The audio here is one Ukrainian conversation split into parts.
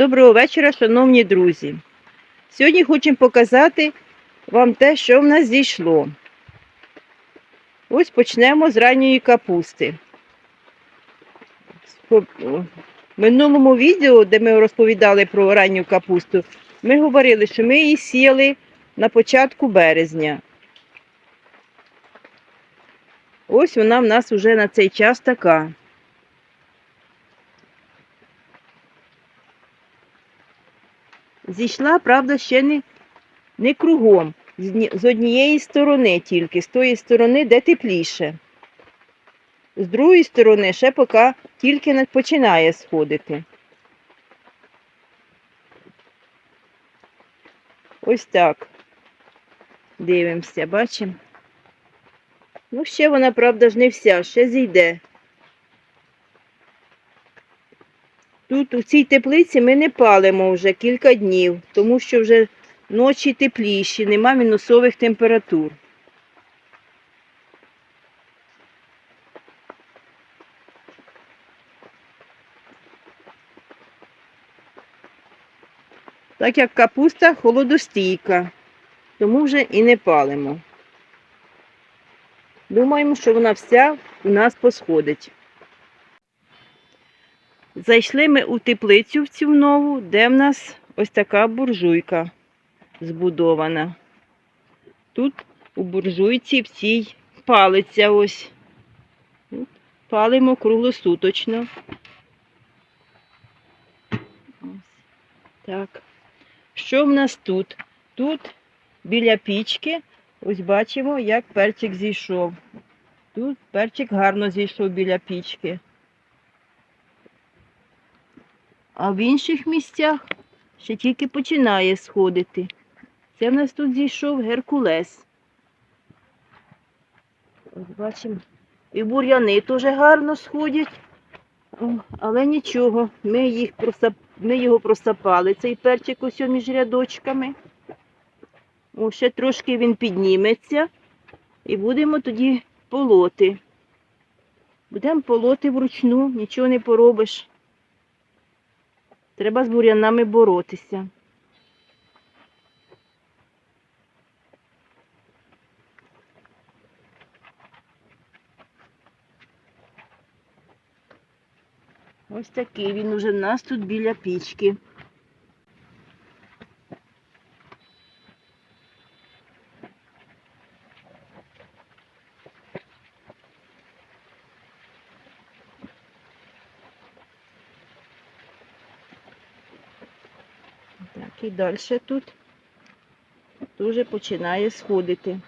Доброго вечора, шановні друзі. Сьогодні хочемо показати вам те, що в нас зійшло. Ось почнемо з ранньої капусти. В минулому відео, де ми розповідали про ранню капусту, ми говорили, що ми її сіяли на початку березня. Ось вона в нас вже на цей час така. Зійшла, правда, ще не, не кругом. З однієї сторони тільки, з тої сторони, де тепліше. З другої сторони ще поки тільки починає сходити. Ось так. Дивимося, бачимо. Ну, ще вона, правда ж, не вся, ще зійде. Тут у цій теплиці ми не палимо вже кілька днів, тому що вже ночі тепліші, нема мінусових температур. Так як капуста холодостійка, тому вже і не палимо. Думаємо, що вона вся у нас посходить. Зайшли ми у теплицю в цю нову, де в нас ось така буржуйка збудована. Тут у буржуйці в цій палиться ось. Палимо круглосуточно. Так. Що в нас тут? Тут біля пічки, ось бачимо, як перчик зійшов. Тут перчик гарно зійшов біля пічки. А в інших місцях ще тільки починає сходити. Це в нас тут зійшов Геркулес. Ось бачимо. І бур'яни теж гарно сходять. Але нічого, ми, їх просап... ми його просапали, цей перчик ось між рядочками. О, ще трошки він підніметься і будемо тоді полоти. Будемо полоти вручну, нічого не поробиш. Треба з бур'янами боротися. Ось такий він уже в нас тут біля пічки. Так, і далі тут дуже починає сходити.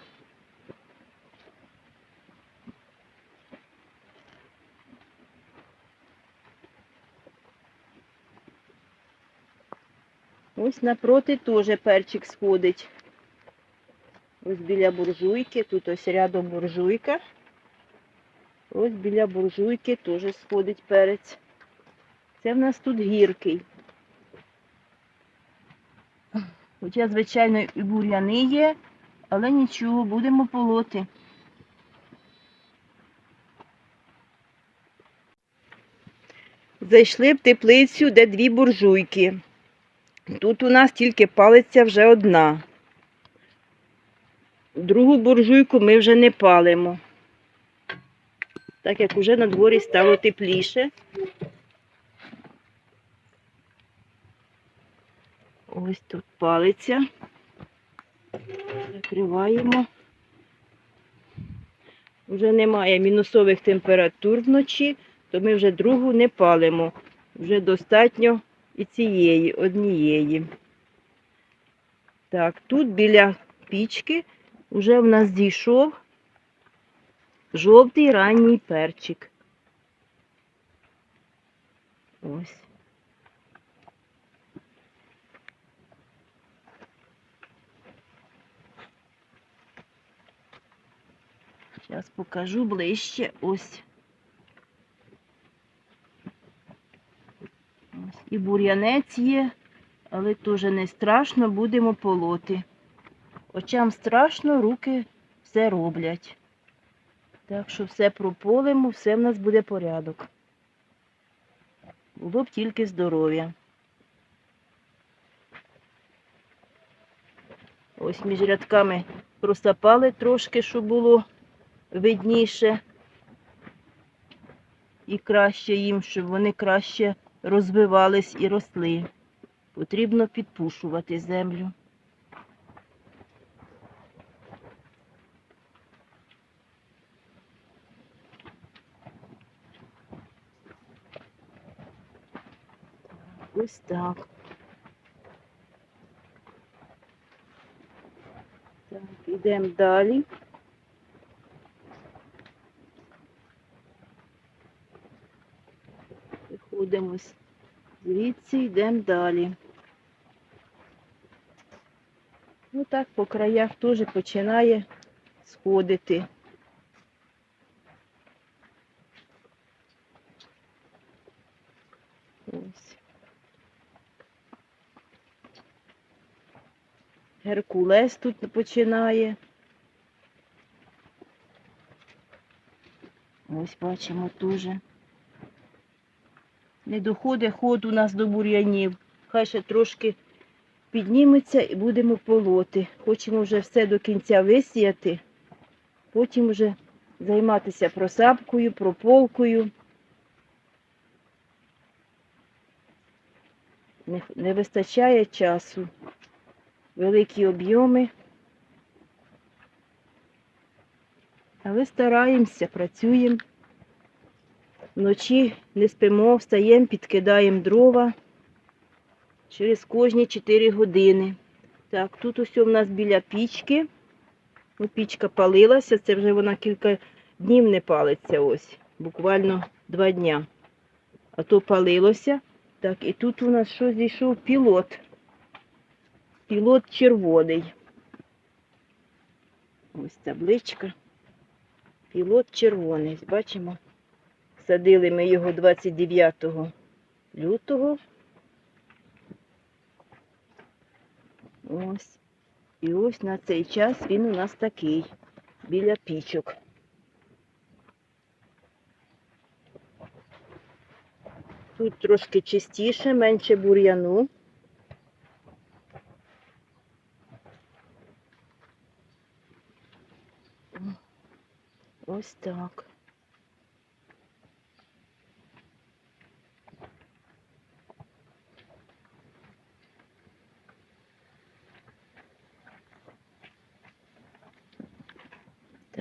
Ось напроти теж перчик сходить. Ось біля буржуйки, тут ось рядом буржуйка. Ось біля буржуйки теж сходить перець. Це в нас тут гіркий. Хоча, звичайно, і бур'яни є, але нічого, будемо полоти. Зайшли в теплицю, де дві буржуйки. Тут у нас тільки палиться вже одна. Другу буржуйку ми вже не палимо. Так як уже на дворі стало тепліше. Ось тут палиться. Закриваємо. Вже немає мінусових температур вночі, то ми вже другу не палимо. Вже достатньо і цієї однієї. Так, тут біля пічки вже в нас дійшов жовтий ранній перчик. Ось. Зараз покажу ближче ось. ось. І бур'янець є, але теж не страшно, будемо полоти. Очам страшно, руки все роблять. Так що все прополимо, все в нас буде порядок. Було б тільки здоров'я. Ось між рядками просапали трошки, що було видніше і краще їм, щоб вони краще розвивались і росли. Потрібно підпушувати землю. Ось так. Так, ідемо далі. З- звідси, йдемо далі. Ну так, по краях теж починає сходити. Ось. Геркулес тут починає. Ось бачимо дуже. Не доходить ход у нас до бур'янів. Хай ще трошки підніметься і будемо полоти. Хочемо вже все до кінця висіяти, потім вже займатися просапкою, прополкою. Не, не вистачає часу. Великі об'єми. Але стараємося, працюємо. Вночі не спимо, встаємо, підкидаємо дрова через кожні 4 години. Так, тут ось у нас біля пічки. Ну, пічка палилася, це вже вона кілька днів не палиться ось, буквально два дня. А то палилося. Так, і тут у нас що зійшов пілот. Пілот червоний. Ось табличка. Пілот червоний. Бачимо. Садили ми його 29 лютого. Ось. І ось на цей час він у нас такий, біля пічок. Тут трошки чистіше, менше бур'яну. Ось так.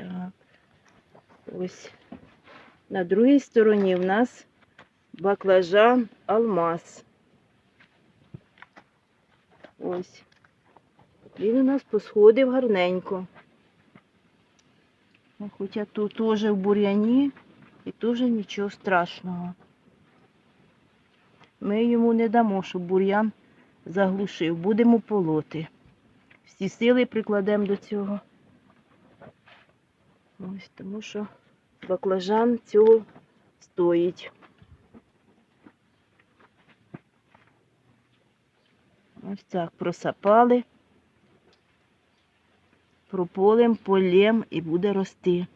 Так. Ось на другій стороні в нас баклажан алмаз. Ось. Він у нас посходив гарненько. Ну, Хоча тут теж в бур'яні і теж нічого страшного. Ми йому не дамо, щоб бур'ян заглушив. Будемо полоти. Всі сили прикладемо до цього. Ось тому що баклажан цього стоїть. Ось так просапали, прополем, полем і буде рости.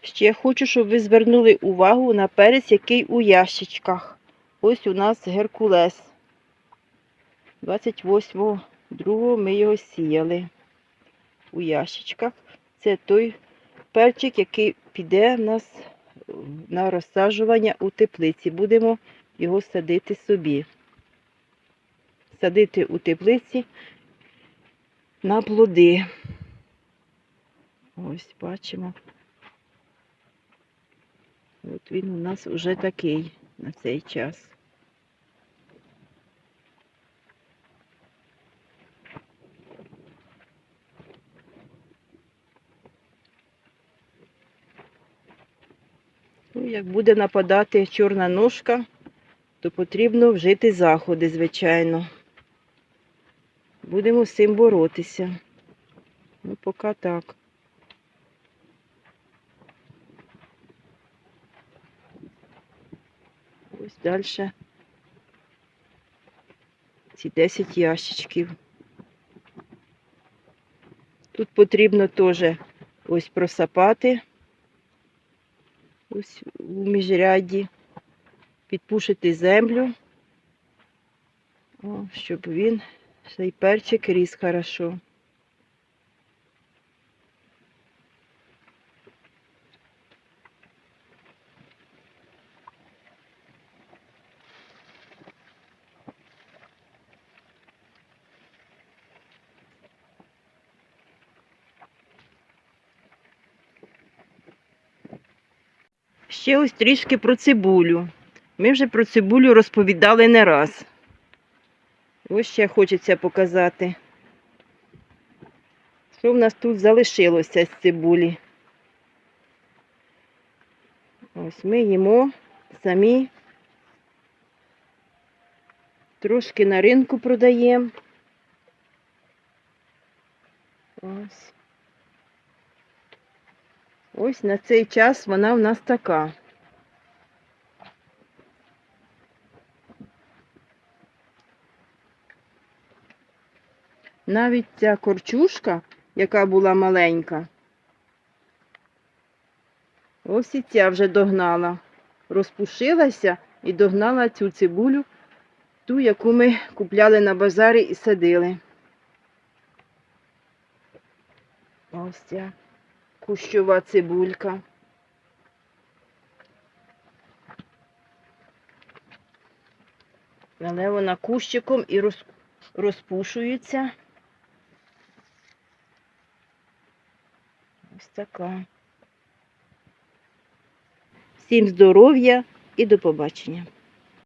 Ще хочу, щоб ви звернули увагу на перець, який у ящичках. Ось у нас Геркулес. 28.2 ми його сіяли у ящичках. Це той перчик, який піде в нас на розсаджування у теплиці. Будемо його садити собі. Садити у теплиці на плоди. Ось бачимо. От він у нас вже такий на цей час. Ну, як буде нападати чорна ножка, то потрібно вжити заходи, звичайно. Будемо з цим боротися. Ну, поки так. Ось далі ці 10 ящичків. Тут потрібно теж ось просапати ось у міжряді, підпушити землю. Щоб він цей перчик ріс хорошо. Ще ось трішки про цибулю. Ми вже про цибулю розповідали не раз. Ось ще хочеться показати. Що в нас тут залишилося з цибулі? Ось ми їмо самі. Трошки на ринку продаємо. Ось. Ось на цей час вона в нас така. Навіть ця корчушка, яка була маленька, ось і ця вже догнала. Розпушилася і догнала цю цибулю, ту, яку ми купляли на базарі і садили. Ось ця кущова цибулька. Але вона кущиком і роз, розпушується. Ось така. Всім здоров'я і до побачення.